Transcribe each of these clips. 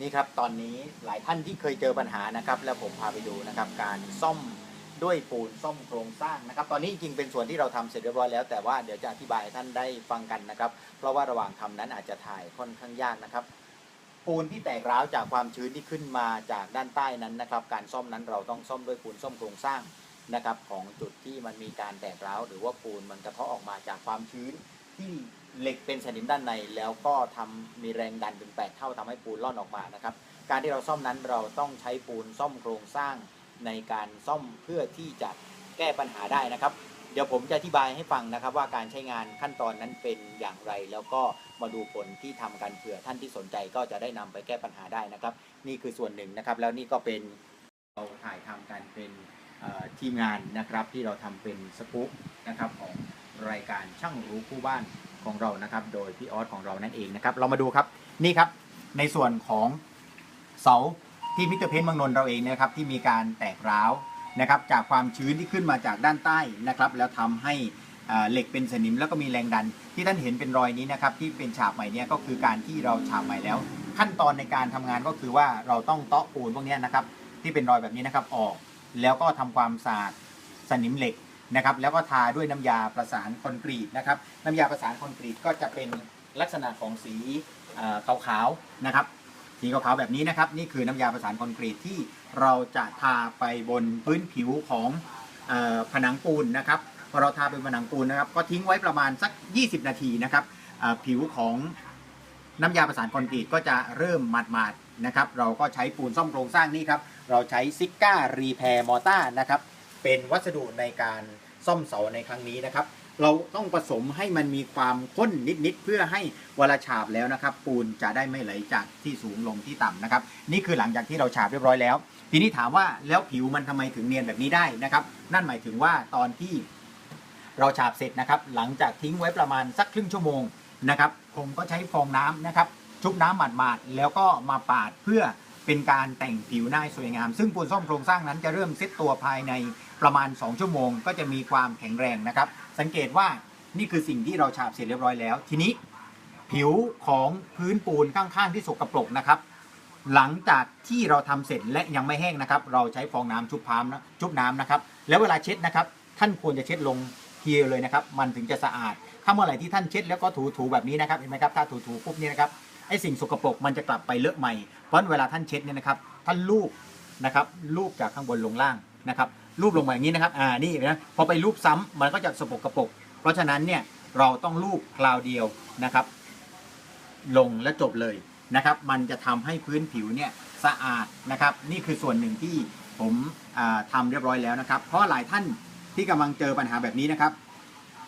นี่ครับตอนนี้หลายท่านที่เคยเจอปัญหานะครับ แล้วผมพาไปดูนะครับ การซ่อมด้วยปูนซ่อมโครงสร้างนะครับ ตอนนี้จริงเป็นส่วนที่เราทำเสร็จเรียบร้อยแล้วแต่ว่าเดี๋ยวจะอธิบายท่านได้ฟังกันนะครับ เพราะว่าระหว่างทำนั้นอาจจะถ่ายค่อนข้างยากนะครับ ปูนที่แตกร้าวจากความชื้นที่ขึ้นมาจากด้านใต้นั้นนะครับ การซ่อมนั้นเราต้องซ่อมด้วยปูนซ่อมโครงสร้างนะครับ ของจุดที่มันมีการแตกร้าวหรือว่าปูนมันกระเทาะออกมาจากความชื้นที่ เหล็กเป็นสนิมด้านในแล้วก็ทำมีแรงดันเป็นแปดเท่าทำให้ปูนล่อนออกมานะครับ การที่เราซ่อมนั้นเราต้องใช้ปูนซ่อมโครงสร้างในการซ่อมเพื่อที่จะแก้ปัญหาได้นะครับ เดี๋ยวผมจะอธิบายให้ฟังนะครับ ว่าการใช้งานขั้นตอนนั้นเป็นอย่างไร แล้วก็มาดูผลที่ทำกันเผื่อท่านที่สนใจก็จะได้นำไปแก้ปัญหาได้นะครับ นี่คือส่วนหนึ่งนะครับ แล้วนี่ก็เป็นเราถ่ายทำกันเป็นทีมงานนะครับที่เราทำเป็นสกู๊ปนะครับของรายการช่างรู้คู่บ้าน ของเรานะครับ โดยพี่ออสของเรานั่นเองนะครับ เรามาดูครับนี่ครับในส่วนของเสาที่มิเตอร์เพนท์เมืองนนท์เราเองนะครับที่มีการแตกร้าวนะครับจากความชื้นที่ขึ้นมาจากด้านใต้นะครับ แล้วทำให้เหล็กเป็นสนิมแล้วก็มีแรงดัน ที่ท่านเห็นเป็นรอยนี้นะครับที่เป็นฉาบใหม่เนี่ยก็คือการที่เราฉาบใหม่แล้ว ขั้นตอนในการทำงานก็คือว่าเราต้องเตาะปูนพวกนี้นะครับที่เป็นรอยแบบนี้นะครับออก แล้วก็ทำความสะอาดสนิมเหล็ก นะครับแล้วก็ทาด้วยน้ำยาประสานคอนกรีตนะครับน้ำยาประสานคอนกรีตก็จะเป็นลักษณะของสีขาวๆนะครับสีขาวๆแบบนี้นะครับนี่คือน้ำยาประสานคอนกรีตที่เราจะทาไปบนพื้นผิวของออผนังปูนนะครับพอเราทาเป็นผนังปูนนะครับ ก็ทิ้งไว้ประมาณสัก 20 นาทีนะครับผิวของน้ำยาประสานคอนกรีตก็จะเริ่มหมาดๆนะครับ เราก็ใช้ปูนซ่อมโครงสร้างนี่ครับ เราใช้ซิก้ารีแพร์มอต้านะครับ เป็นวัสดุในการซ่อมเสาในครั้งนี้นะครับ เราต้องผสมให้มันมีความข้นนิดๆเพื่อให้เวลาฉาบแล้วนะครับ ปูนจะได้ไม่ไหลจากที่สูงลงที่ต่ำนะครับ นี่คือหลังจากที่เราฉาบเรียบร้อยแล้ว ทีนี้ถามว่าแล้วผิวมันทำไมถึงเนียนแบบนี้ได้นะครับ นั่นหมายถึงว่าตอนที่เราฉาบเสร็จนะครับ หลังจากทิ้งไว้ประมาณสักครึ่งชั่วโมงนะครับผมก็ใช้ฟองน้ำนะครับ ชุบน้ำหมาดๆแล้วก็มาปาดเพื่อ เป็นการแต่งผิวหน้าสวยงาม ซึ่งปูนซ่อมโครงสร้างนั้นจะเริ่มเซตตัวภายในประมาณ 2 ชั่วโมง ก็จะมีความแข็งแรงนะครับ สังเกตว่านี่คือสิ่งที่เราฉาบเสร็จเรียบร้อยแล้ว ทีนี้ผิวของพื้นปูนข้างๆ ที่สกปรกนะครับ หลังจากที่เราทำเสร็จและยังไม่แห้งนะครับ เราใช้ฟองน้ำชุบพามนะชุบน้ำนะครับ แล้วเวลาเช็ดนะครับ ท่านควรจะเช็ดลงเทียเลยนะครับ มันถึงจะสะอาด ถ้าเมื่อไหร่ที่ท่านเช็ดแล้วก็ถูๆแบบนี้นะครับเห็นไหมครับถ้าถูๆปุ๊บเนี่ยนะครับ ไอ้สิ่งสกปรกมันจะกลับไปเลอะใหม่ เพราะนั้นเวลาท่านเช็ดเนี่ยนะครับท่านลูบนะครับลูบจากข้างบนลงล่างนะครับลูบลงมาอย่างนี้นะครับอ่านี่นะพอไปลูบซ้ำมันก็จะสกปรกเพราะฉะนั้นเนี่ยเราต้องลูบคราวเดียวนะครับ ลงและจบเลยนะครับ มันจะทำให้พื้นผิวเนี่ยสะอาดนะครับ นี่คือส่วนหนึ่งที่ผมอ่าทำเรียบร้อยแล้วนะครับ เพราะหลายท่านที่กำลังเจอปัญหาแบบนี้นะครับ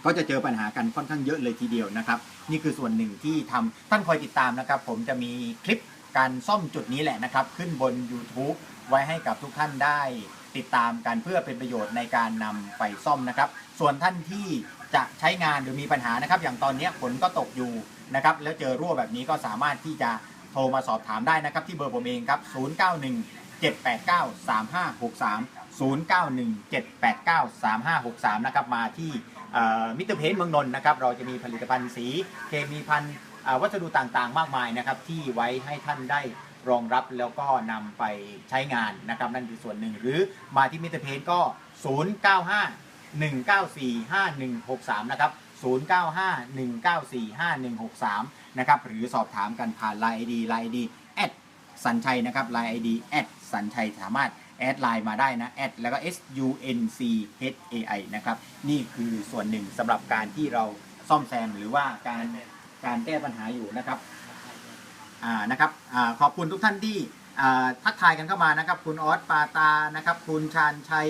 ก็จะเจอปัญหากันค่อนข้างเยอะเลยทีเดียวนะครับ นี่คือส่วนหนึ่งที่ทำท่านคอยติดตามนะครับ ผมจะมีคลิปการซ่อมจุดนี้แหละนะครับ ขึ้นบน YouTube ไว้ให้กับทุกท่านได้ติดตามกันเพื่อเป็นประโยชน์ในการนำไปซ่อมนะครับ ส่วนท่านที่จะใช้งานหรือมีปัญหานะครับ อย่างตอนนี้ฝนก็ตกอยู่นะครับ แล้วเจอรั่วแบบนี้ก็สามารถที่จะโทรมาสอบถามได้นะครับ ที่เบอร์ผมเองครับ 091 789 3563 091 789 3563 นะครับ มาที่ มิสเตอร์เพนเมืองนนท์นะครับ เราจะมีผลิตภัณฑ์สีเคมีพันวัสดุต่างๆ มากมายนะครับ ที่ไว้ให้ท่านได้รองรับแล้วก็นำไปใช้งานนะครับ นั่นคือส่วนหนึ่งหรือมาที่มิสเตอร์เพนก็ 095 194 5163 นะครับ 095 194 5163 นะครับ หรือสอบถามกันผ่าน Line ID Line ID แอดสัญชัยนะครับ Line ID แอดสัญชัยสามารถ แอดไลน์มาได้นะแอดแล้วก็ S U N C H A I นะครับ นี่คือส่วนหนึ่งสำหรับการที่เราซ่อมแซมหรือว่าการการแก้ปัญหาอยู่นะครับอ่านะครับอ่าขอบคุณทุกท่านที่อ่าทักทายกันเข้ามานะครับ คุณออสปาตานะครับ คุณชาญชัย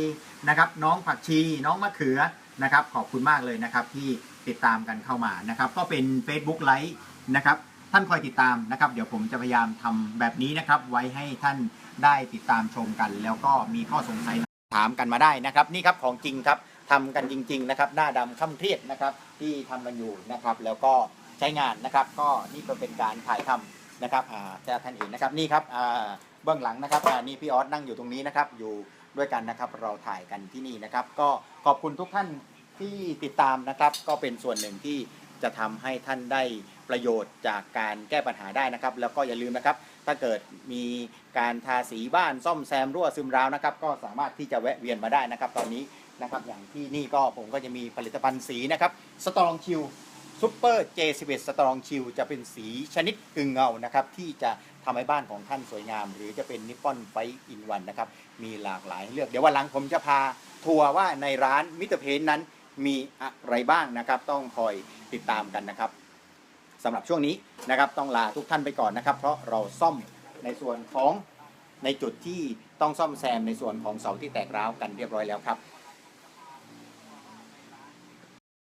นะครับ น้องผักชี น้องมะเขือนะครับ ขอบคุณมากเลยนะครับที่ติดตามกันเข้ามานะครับ ก็เป็น Facebook ไลฟ์นะครับ ท่านคอยติดตามนะครับ เดี๋ยวผมจะพยายามทำแบบนี้นะครับ ไว้ให้ท่านได้ติดตามชมกัน แล้วก็มีข้อสงสัยถามกันมาได้นะครับ นี่ครับของจริงครับทำกันจริง ๆ นะครับ หน้าดำค่ำเครียดนะครับ ที่ทำกันอยู่นะครับ แล้วก็ใช้งานนะครับ ก็นี่ก็เป็นการถ่ายทำนะครับอ่าจะท่านเห็นนะครับนี่ครับอ่าเบื้องหลังนะครับอ่านี่พี่ออสนั่งอยู่ตรงนี้นะครับ อยู่ด้วยกันนะครับ เราถ่ายกันที่นี่นะครับ ก็ขอบคุณทุกท่านที่ติดตามนะครับ ก็เป็นส่วนหนึ่งที่ จะทำให้ท่านได้ประโยชน์จากการแก้ปัญหาได้นะครับ แล้วก็อย่าลืมนะครับ ถ้าเกิดมีการทาสีบ้านซ่อมแซมรั่วซึมราวนะครับ ก็สามารถที่จะแวะเวียนมาได้นะครับ ตอนนี้นะครับ อย่างที่นี่ก็ผมก็จะมีผลิตภัณฑ์สีนะครับสตรองคิวซูเปอร์ J11 สตรองคิวจะเป็นสีชนิดกึ่งเงานะครับ ที่จะทำให้บ้านของท่านสวยงาม หรือจะเป็นนิปปอนไฟอินวันนะครับ มีหลากหลายเลือกเดี๋ยววันหลังผมจะพาทัวร์ว่าในร้านมิเตอร์เพนนั้น มีอะไรบ้างนะครับ ต้องคอยติดตามกันนะครับสำหรับช่วงนี้นะครับ ต้องลาทุกท่านไปก่อนนะครับ เพราะเราซ่อมในส่วนของในจุดที่ต้องซ่อมแซมในส่วนของเสาที่แตกร้าวกันเรียบร้อยแล้วครับ